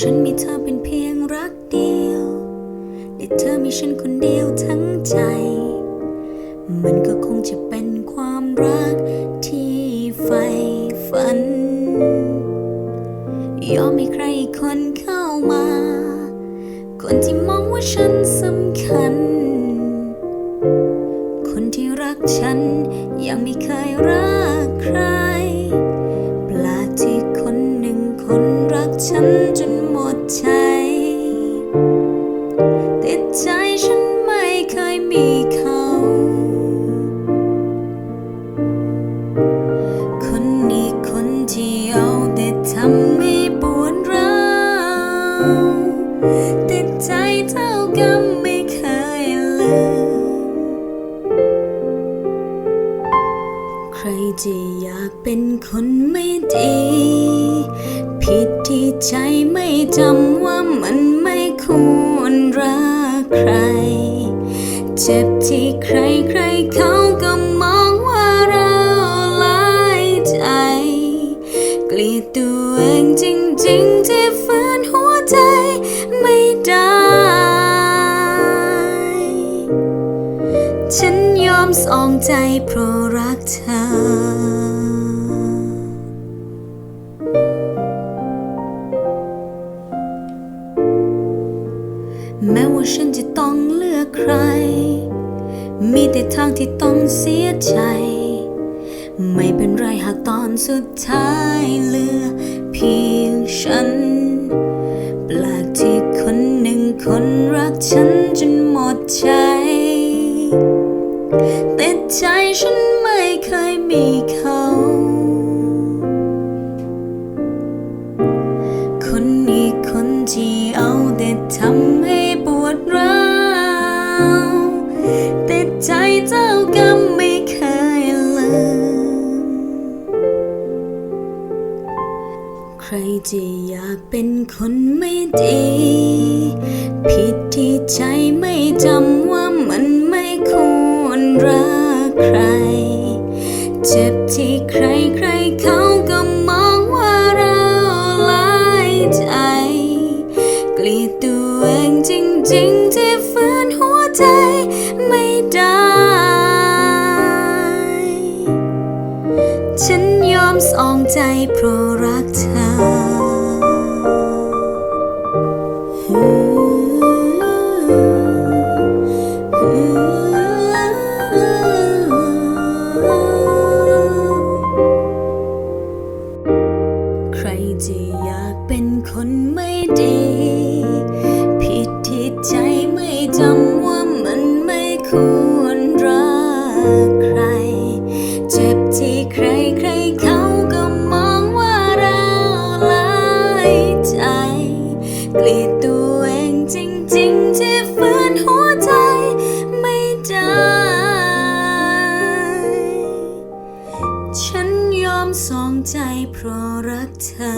ฉันมีเธอเป็นเพียงรักเดียวและเธอมีฉันคนเดียวทั้งใจ มันก็คงจะเป็นความรักที่ใฝ่ฝัน ยอมให้ใครคนเข้ามา คนที่มองว่าฉันสำคัญ คนที่รักฉันยังไม่เคยรัก แต่ใจเท่ากันไม่เคยลืม ใครจะอยากเป็นคนไม่ดี ผิดที่ใจไม่จำว่ามันไม่ควรรักใคร เจ็บที่ใครใครเขาก็ มสองใจเพราะรักเธอแม้ว่าฉันจะต้องเลือกใคร มีแต่ทางที่ต้องเสียใจ ไม่เป็นไรหากตอนสุดท้ายเหลือเพียงฉัน แปลกที่คนหนึ่งคนรักฉันจนหมดใจ ใจฉันไม่เคยมีเขา คนนี้คนที่เอาแต่ทำให้ปวดร้าวแต่ใจเจ้ากรรมไม่เคยลืม ใครจะอยากเป็นคนไม่ดี ผิดที่ใจไม่จำว่า ใจเพราะรักเธอ ใครจะอยากเป็นคนไม่ กลียดตัวเองจริงๆที่ฝืนหัวใจไม่ได้ ฉันยอมสองใจเพราะรักเธอ